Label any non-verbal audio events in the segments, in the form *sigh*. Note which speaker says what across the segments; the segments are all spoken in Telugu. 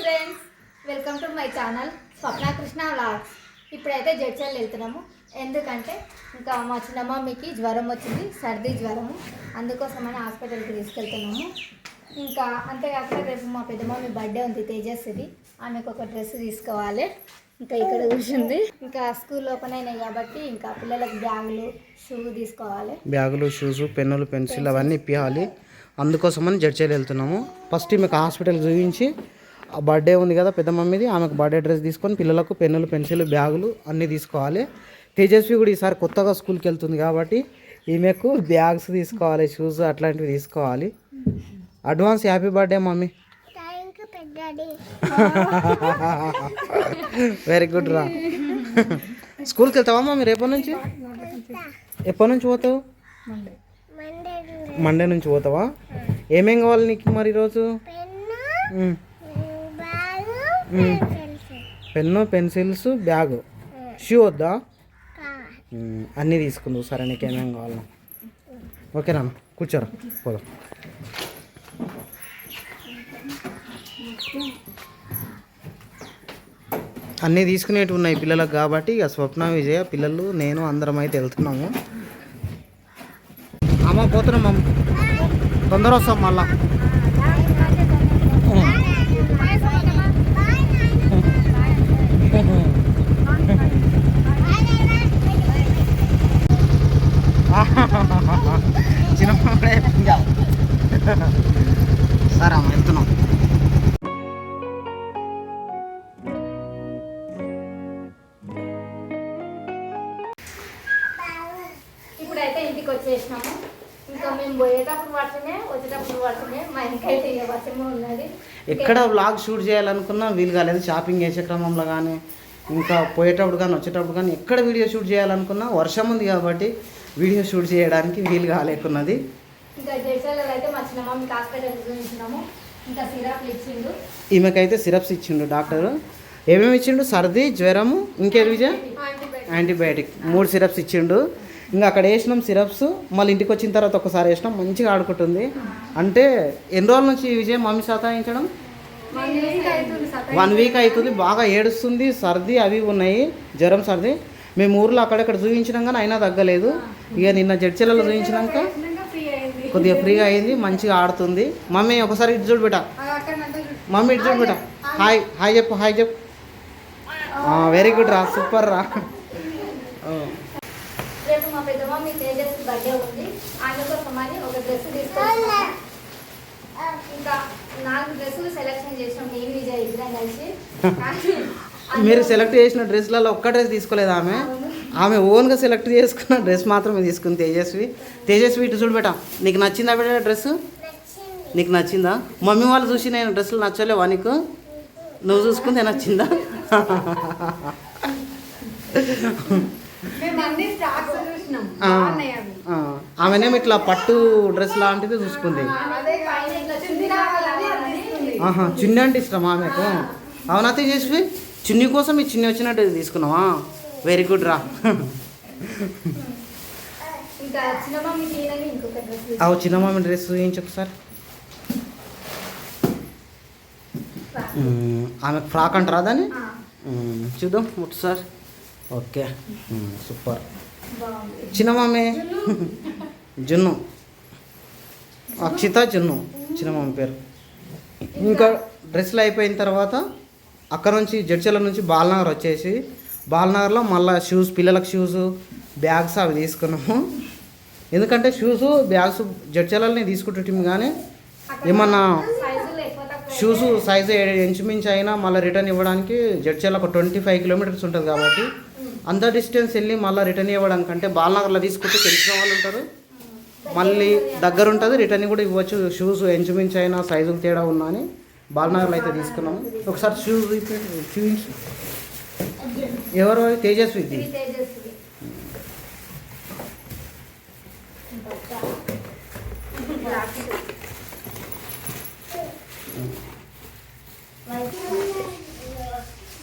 Speaker 1: Friends welcome to my channel Swapna Krishna vlogs ఇప్పుడైతే జడ్చల్ వెళ్తున్నాము. ఎందుకంటే ఇంకా మా చిన్న మమ్మీకి జ్వరం వచ్చింది సర్ది జ్వరము. అందుకోసమని హాస్పిటల్కి తీసుకెళ్తున్నాము. ఇంకా అంతేకాకుండా రేపు మా పెద్ద మమ్మీ బర్త్డే ఉంది తేజస్వి ఆమెకు ఒక డ్రెస్ తీసుకోవాలి. ఇంకా ఇక్కడ కూర్చుంది. ఇంకా స్కూల్ ఓపెన్ అయినాయి కాబట్టి ఇంకా పిల్లలకు బ్యాగులు షూ తీసుకోవాలి.
Speaker 2: బ్యాగులు షూస్ పెన్నులు పెన్సిల్ అవన్నీ ఇప్పించాలి అందుకోసమని జడ్చేలు వెళ్తున్నాము. ఫస్ట్ మీకు హాస్పిటల్ చూపించి బర్త్డే ఉంది కదా పెద్ద మమ్మీది ఆమెకు బర్త్డే డ్రెస్ తీసుకొని పిల్లలకు పెన్నులు పెన్సిల్ బ్యాగులు అన్నీ తీసుకోవాలి. తేజస్వి కూడా ఈసారి కొత్తగా స్కూల్కి వెళ్తుంది కాబట్టి ఈమెకు బ్యాగ్స్ తీసుకోవాలి షూస్ అట్లాంటివి తీసుకోవాలి. Advance happy birthday mummy. Very good రా. స్కూల్కి వెళ్తావా మమ్మీ రేపటి నుంచి? ఎప్పటి నుంచి పోతావు? మండే నుంచి పోతావా? ఏమేం కావాలి నీకు మరి ఈరోజు. Pen pencils bag. షూ వద్దా? అన్నీ తీసుకుందు సరే నీకు ఏమేమి కావాలి. ఓకేనా కూర్చోరా. పోదాం. అన్నీ తీసుకునేటివి ఉన్నాయి పిల్లలకు కాబట్టి ఇక స్వప్న విజయ పిల్లలు నేను అందరం అయితే వెళ్తున్నాము. అమ్మ పోతున్నాం అమ్మ. తొందర వస్తాం మళ్ళా. చిన్నప్పుడే సరే అమ్మ వెళ్తున్నాం
Speaker 1: ఇప్పుడైతే ఇంటికి వచ్చేసినాము. ఇంకా మేము పోయేటప్పుడు వర్షమే వచ్చేటప్పుడు వర్షమే మా ఇంకైతే ఇక వర్షమే ఉన్నది.
Speaker 2: ఎక్కడ వ్లాగ్ షూట్ చేయాలనుకున్నా వీలు కాలేదు. షాపింగ్ చేసే క్రమంలో కానీ ఇంకా పోయేటప్పుడు కానీ వచ్చేటప్పుడు కానీ ఎక్కడ వీడియో షూట్ చేయాలనుకున్నా వర్షం ఉంది కాబట్టి వీడియో షూట్ చేయడానికి వీలు కాలేకున్నది.
Speaker 1: ఇంకా జడ్చర్లలో అయితే మా చిన్న మమ్మీకి హాస్పిటల్ చూపించినాము. ఇంకా సిరప్లు ఇచ్చిండు.
Speaker 2: ఈమెకైతే సిరప్స్ ఇచ్చిండు డాక్టర్. ఏమేమి ఇచ్చిండు? సర్ది జ్వరము ఇంకేది విజయ్? యాంటీబయాటిక్ మూడు సిరప్స్ ఇచ్చిండు. ఇంకా అక్కడ వేసినాం సిరప్స్ మళ్ళీ ఇంటికి వచ్చిన తర్వాత ఒకసారి వేసినాం మంచిగా ఆడుకుంటుంది. అంటే ఎన్ని రోజుల నుంచి విజయం విజయ్ మమ్మీ సతాయించడం? వన్ వీక్ అవుతుంది బాగా ఏడుస్తుంది సర్ది అవి ఉన్నాయి జ్వరం సర్ది. మేము ఊర్లో అక్కడక్కడ చూపించినాం కానీ అయినా తగ్గలేదు. ఇక నిన్న జడ్చెలలో చూపించినాక కొద్దిగా ఫ్రీగా అయింది మంచిగా ఆడుతుంది. మమ్మీ ఒకసారి ఇటు చూడు బిడ్డ. మమ్మీ ఇటు చూడు బిట హాయ్ హాయ్ చెప్పు హాయ్ చెప్పు. వెరీ గుడ్ రా సూపర్ రా.
Speaker 1: రేపు మా పెద్ద మమ్మీ తేజస్ బర్త్డే ఉంది. అందుకోసమని ఒక డ్రెస్ తీసుకొచ్చాము ఇంకా నాలుగు డ్రెస్సులు సెలెక్షన్ చేసినాం. నేను విజయ్ ఇద్దరం కలిసి. *laughs*
Speaker 2: మీరు సెలెక్ట్ చేసిన డ్రెస్లలో ఒక్క డ్రెస్ తీసుకోలేదు ఆమె. ఆమె ఓన్గా సెలెక్ట్ చేసుకున్న డ్రెస్ మాత్రమే తీసుకుంది తేజస్వి. తేజస్వి ఇటు చూడు బేట. నీకు నచ్చిందా బేట డ్రెస్ నీకు నచ్చిందా? మమ్మీ వాళ్ళు చూసి నేను డ్రెస్సులు నచ్చలేవా నీకు? నువ్వు చూసుకుంటే నచ్చిందా? *laughs* ఆ, ఆ. ఆమెనేమో ఇట్లా పట్టు డ్రెస్ లాంటిది చూసుకుంది. ఆహా చున్నీ అంటే ఇష్టం ఆమెకు? అవునా తేజస్వి? చున్నీ కోసం ఈ చున్నీ వచ్చినట్టు తీసుకున్నావా? వెరీ గుడ్ రా. అవు చిన్న మామి డ్రెస్ ఏం చెప్పు సార్. ఆమెకు ఫ్రాక్ అంటారా దాన్ని. చూద్దాం ముట్టు సార్. ఓకే. సూపర్.
Speaker 1: బాగుంది.
Speaker 2: చిన్న మామి. జున్ను. *laughs* అక్షిత జున్ను. చిన్న మామి పేరు. ఇంకా డ్రెస్సులు అయిపోయిన తర్వాత అక్కడ నుంచి జడ్చల నుంచి బాలనగర్ వచ్చేసి బాలనగర్లో మళ్ళీ షూస్ పిల్లలకు షూస్ బ్యాగ్స్ అవి తీసుకున్నాము. ఎందుకంటే షూస్ బ్యాగ్స్ జడ్చలని తీసుకుంటుంటాం కానీ ఏమన్నా షూస్ సైజు ఇంచుమించు అయినా మళ్ళీ రిటర్న్ ఇవ్వడానికి జడ్చల్ ఒక ట్వంటీ ఫైవ్ కిలోమీటర్స్ ఉంటుంది కాబట్టి అంత డిస్టెన్స్ వెళ్ళి మళ్ళీ రిటర్న్ ఇవ్వడం కంటే బాలనగర్లో తీసుకుంటే తెలిసిన వాళ్ళు ఉంటారు. మళ్ళీ దగ్గర ఉంటుంది రిటర్న్ కూడా ఇవ్వచ్చు. షూస్ ఇంచుమించు అయినా సైజులు తేడా ఉన్నా అని బాలనగర్లో అయితే తీసుకున్నాము. ఒకసారి షూస్ చూపించు. ఎవరు? తేజస్విది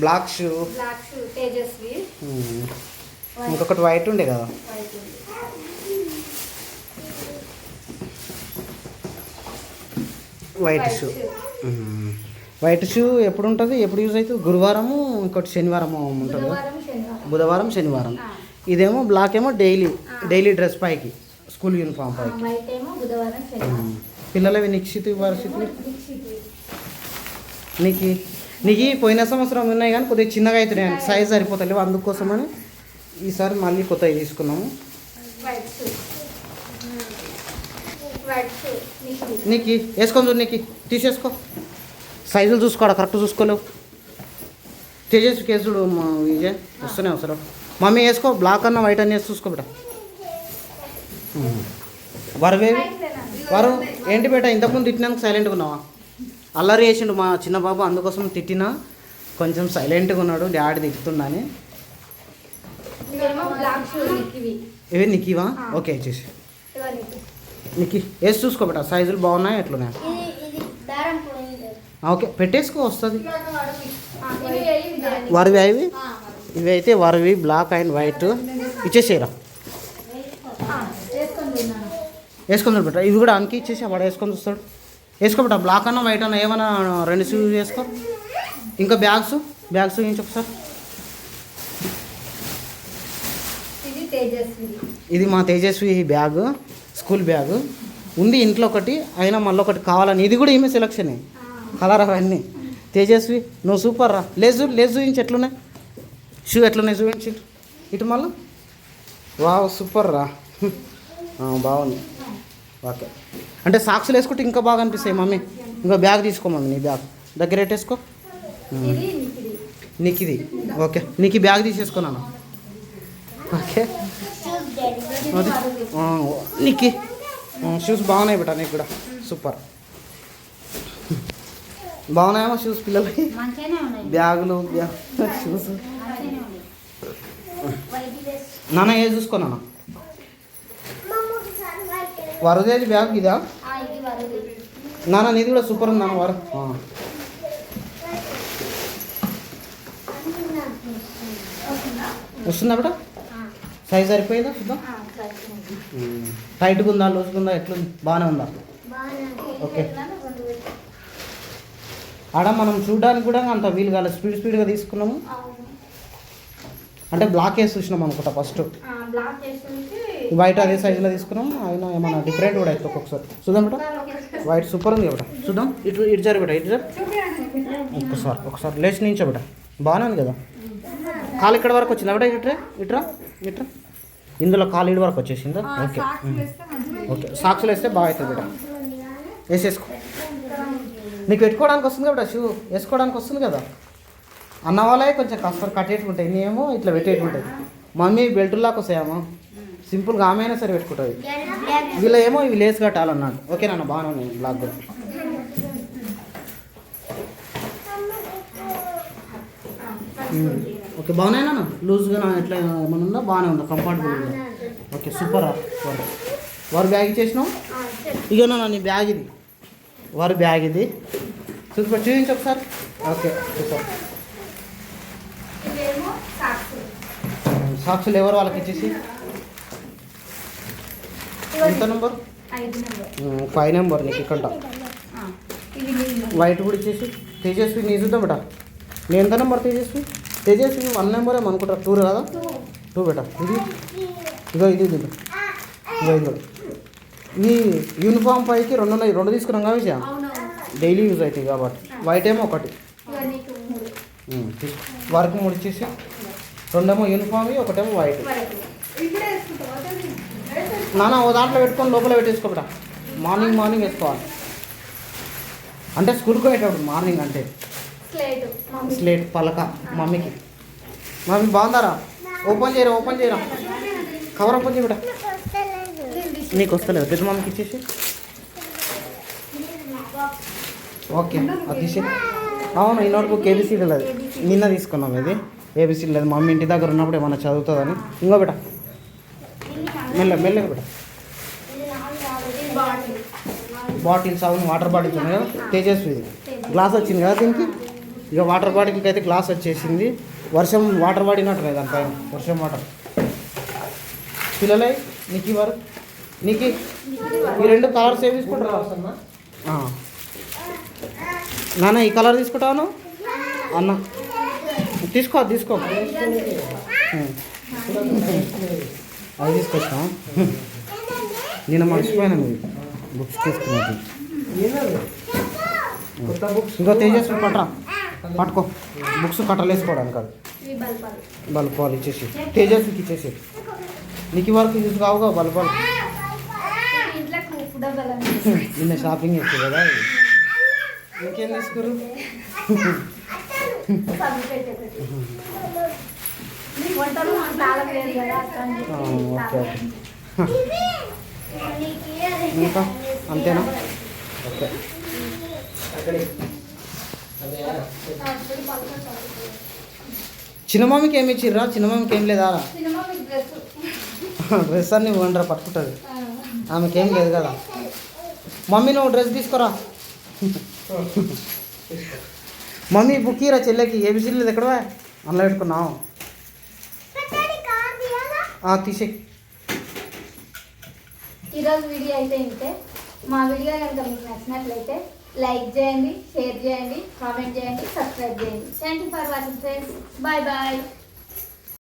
Speaker 2: black shoe
Speaker 1: black shoe Tejaswi.
Speaker 2: ఇంకొకటి వైట్ ఉండే కదా.
Speaker 1: White
Speaker 2: shoe. వైట్ షూ ఎప్పుడు ఉంటుంది? ఎప్పుడు యూజ్ అవుతుంది? గురువారము ఇంకోటి శనివారం ఉంటుంది
Speaker 1: బుధవారం శనివారం.
Speaker 2: ఇదేమో బ్లాక్ ఏమో డైలీ డైలీ డ్రెస్ పైకి స్కూల్ యూనిఫామ్ పైకి. పిల్లలవి నిశ్చిత పరిస్థితులు
Speaker 1: దీక్షిత్
Speaker 2: నీకు? నీకు పోయిన సంవత్సరం ఉన్నాయి కానీ కొద్దిగా చిన్నగా అవుతున్నాయి సైజ్ సరిపోతలేవు. అందుకోసమని ఈసారి మళ్ళీ కొత్తవి తీసుకున్నాము.
Speaker 1: నీకు
Speaker 2: వేసుకొని చూడు నీకు తీసేసుకో. సైజులు చూసుకోడా? కరెక్ట్ చూసుకోలేవు. తేజస్వి కేసుడు మా విజయ్. వస్తూనే అవసరం మమ్మీ వేసుకో. బ్లాక్ అన్న వైట్ అన్న వేసి చూసుకో బిడ్డ. వరవేవి? వరు ఏంటి బేట ఇంతకుముందు తిట్టినాక సైలెంట్గా ఉన్నావా? అల్లరి చేసిండు మా చిన్న బాబు అందుకోసం తిట్టినా. కొంచెం సైలెంట్గా ఉన్నాడు డాడీ
Speaker 1: నీకు
Speaker 2: ఇవి నీకివా? ఓకే చేసి.
Speaker 1: ఇవో నీకు.
Speaker 2: నీకు వేసి చూసుకో బిడ్డ సైజులు బాగున్నాయి ఎట్లున్నాయి? ఓకే పెట్టేసుకో వస్తుంది. వరవి అవి
Speaker 1: ఆ,
Speaker 2: ఇవి అయితే వరవి బ్లాక్ అండ్ వైట్ ఇచ్చేసేయరా.
Speaker 1: వేసుకొని
Speaker 2: వేసుకొని బిడ్డ ఇవి కూడా అనికి ఇచ్చేసి వాడు వేసుకొని చూస్తాడు. వేసుకో బిడ్డ బ్లాక్ అన్న వైట్ అన్న ఏమన్నా రెండు షూ వేసుకో. ఇంకా బ్యాగ్స్ బ్యాగ్స్ చూపించు ఒకసారి
Speaker 1: ఇది తేజస్వి.
Speaker 2: ఇది మా తేజస్వి బ్యాగ్ స్కూల్ బ్యాగ్ ఉంది ఇంట్లో ఒకటి అయినా మళ్ళీ ఒకటి కావాలని. ఇది కూడా ఈమె సెలక్షనే కలర్ అవన్నీ. తేజస్వి నువ్వు సూపర్ రా. లేజు లేజు చూపించి ఎట్లున్నాయి? షూ ఎట్లున్నాయి చూపించి. ఇటు మళ్ళీ. వావ్ సూపర్ రా. *laughs* బాగుంది. ఓకే అంటే సాక్స్లు వేసుకుంటే ఇంకా బాగా అనిపిస్తాయి మమ్మీ. ఇంకా బ్యాగ్ తీసుకో మమ్మీ నీ బ్యాగ్. దగ్గర పెట్టేసుకో.
Speaker 1: నీకు ఇది
Speaker 2: ఓకే. నీకు ఈ బ్యాగ్ తీసేసుకున్నాను ఓకే. నీకు. షూస్ బాగున్నాయి బేటా నీకు కూడా. సూపర్. బాగున్నాయమ్మా షూస్ పిల్లలకి? బ్యాగులు బ్యాగ్ షూస్ నాన్న ఏ చూసుకో నాన్న? వరదేది బ్యాగ్ ఇదా
Speaker 1: ఆ, ఇది వరుది
Speaker 2: నాన్న నీది కూడా సూపర్ ఉంది నాన్న వర ఆ. వస్తుందా బేట
Speaker 1: ఆ,
Speaker 2: సైజ్ సరిపోయిందా చూద్దాం. టైట్గా ఉందా లూజ్గా ఉందా ఎట్లుంది బాగానే ఉందా
Speaker 1: బాగానే ఉంది.
Speaker 2: ఓకే. ఆడ మనం చూడడానికి కూడా అంత వీలు కాలేదు స్పీడ్ స్పీడ్గా తీసుకున్నాము. అంటే బ్లాక్ వేసి చూసినాం అనుకుంటా ఫస్ట్ వైట్ అదే సైజులో తీసుకున్నాం. అయినా ఏమన్నా డిఫరెంట్ కూడా అవుతుంది ఒక్కొక్కసారి చూద్దాం బేట. వైట్ సూపర్ ఉంది బేట. చూద్దాం. ఇటు ఇటు జరి బేట ఇటు జరి. ఒక్కసారి ఒకసారి లేచి నించో బేట. బాగానే ఉంది కదా. కాలు ఇక్కడ వరకు వచ్చిందా బేట ఇట్రా ఇట్రా ఇట్రా ఇందులో కాలు ఇటు వరకు వచ్చేసిందా? ఓకే. ఓకే. సాక్స్లు వేస్తే బాగా అవుతుంది బేట. వేసేసుకో. నీకు పెట్టుకోవడానికి వస్తుంది కదా షూ? వేసుకోవడానికి వస్తుంది కదా? అన్న వాళ్ళే కొంచెం కష్టం కట్టేట్టుకుంటాయి. నేమో ఇట్లా పెట్టేట్టుకుంటాయి. మమ్మీ బెల్టులాగా వస్తాయమ్మా. సింపుల్గా ఆమె అయినా సరే పెట్టుకుంటుంది. వీళ్ళ ఏమో ఇవి లేస్ కట్టాలన్నాడు. ఓకే నాన్న బాగానే ఉన్నాయి బ్లాక్ కూడా. ఓకే బాగానే నాన్న? లూజ్గా నా ఎట్లా ఏమైనా ఉందా? బాగానే ఉందా? కంఫర్టబుల్ ఉందా? Okay super. వారు వారు బ్యాగ్ చేసినావు ఇక నాన్న నీ బ్యాగ్ ఇది. వారి బ్యాగ్ ఇది. చూసుకో చూపించి ఒకసారి. Okay super. సాక్షులు ఎవరు వాళ్ళకి ఇచ్చేసి? ఎంత నెంబర్? ఫైవ్ నెంబర్ నీకు ఇక్కడ. వైట్ కూడా ఇచ్చేసి. తేజస్వి నీ చూద్దాం బేట. నీ ఎంత number Tejaswi? Tejaswi one number ఏమో అనుకుంటా. టూ కదా? టూ బేట. ఇది? ఇదో ఇది ఇది. ఇదో ఇది ఈ యూనిఫామ్ పైకి రెండు ఉన్నాయి. రెండు తీసుకున్నాం కదా డైలీ యూజ్ అవుతాయి కాబట్టి. వైట్ ఏమో ఒకటి. వర్క్ మూడు ఇచ్చేసి. రెండేమో యూనిఫామ్ ఒకటేమో వైట్ నాన్న ఓ దాంట్లో పెట్టుకొని లోపల పెట్టేసుకో బిడ్డ మార్నింగ్ మార్నింగ్ వేసుకోవాలి. అంటే స్కూల్కి పోయేటప్పుడు మార్నింగ్ అంటే?
Speaker 1: స్లేట్
Speaker 2: పలక మమ్మీకి. మమ్మీ బాగుందారా ఓపెన్ చేయరా ఓపెన్ చేయరా? కవర్ ఓపెన్ చేయ బిడ్డ నీకు వస్తలేదు. పెద్ద మమ్మీకి ఇచ్చేసి. ఓకే అది తీసి అవును ఈ నోట్బుక్ ఏబిసీడీ లేదు. నిన్న తీసుకున్నాం ఇది. ఏబిసీడీ లేదు. మమ్మీ ఇంటి దగ్గర ఉన్నప్పుడు ఏమైనా చదువుతుందని. ఇంకో బిడ్డ. మెల్ల మెల్లగా బిడ్డ.
Speaker 1: బాటిల్
Speaker 2: బాటిల్స్ అవును వాటర్ బాటిల్స్ ఉన్నాయి కదా. తేజస్వి. ఇది గ్లాస్ వచ్చింది కదా దీనికి? ఇక వాటర్ బాటిల్కి అయితే గ్లాస్ వచ్చేసింది. వర్షం వాటర్ పడినట్టు లేదు దానిపైన వర్షం వాటర్ పిల్లలే నీకు ఇవ్వరు? నీకు ఈ రెండు కలర్స్ ఏమి తీసుకుంటారా? నాన్న ఈ కలర్ తీసుకుంటాను అన్న. తీసుకో తీసుకో. అది తీసుకొచ్చా నేను మర్చిపోయాను మీరు బుక్స్ తీసుకున్నది. ఇంకో తేజస్వి పట్టరా. పట్టుకో. బుక్స్ కట్టలు వేసుకోవడానికి కాదు.
Speaker 1: బల్పాలు
Speaker 2: ఇచ్చేసి. తేజస్వికి ఇచ్చేసి. నీకు వరకు యూజ్ కావుగా బల్పాలు? నిన్న షాపింగ్ చేసి కదా. ఇంకేం తీసుకురు? ఇంకా అంతేనా ఓకే చిన్నమామికి ఏమి ఇచ్చిర్రా చిన్నమామికి ఏం లేదా
Speaker 1: డ్రెస్
Speaker 2: అన్ని వండరా పట్టుకుంటుంది. ఆమెకి లేదు కదా. మమ్మీ నువ్వు డ్రెస్ తీసుకోరా? మమ్మీ బుక్ ఇరా చెల్లెకి ఏబిసి లేదు ఎక్కడ అందులో పెట్టుకున్నావు. తీసే
Speaker 1: ఈరోజు వీడియో అయితే ఇంతే. మా వీడియో కనుక మీకు నచ్చినట్లయితే లైక్ చేయండి షేర్ చేయండి కామెంట్ చేయండి సబ్స్క్రైబ్ చేయండి. Thank you for watching friends. Bye bye.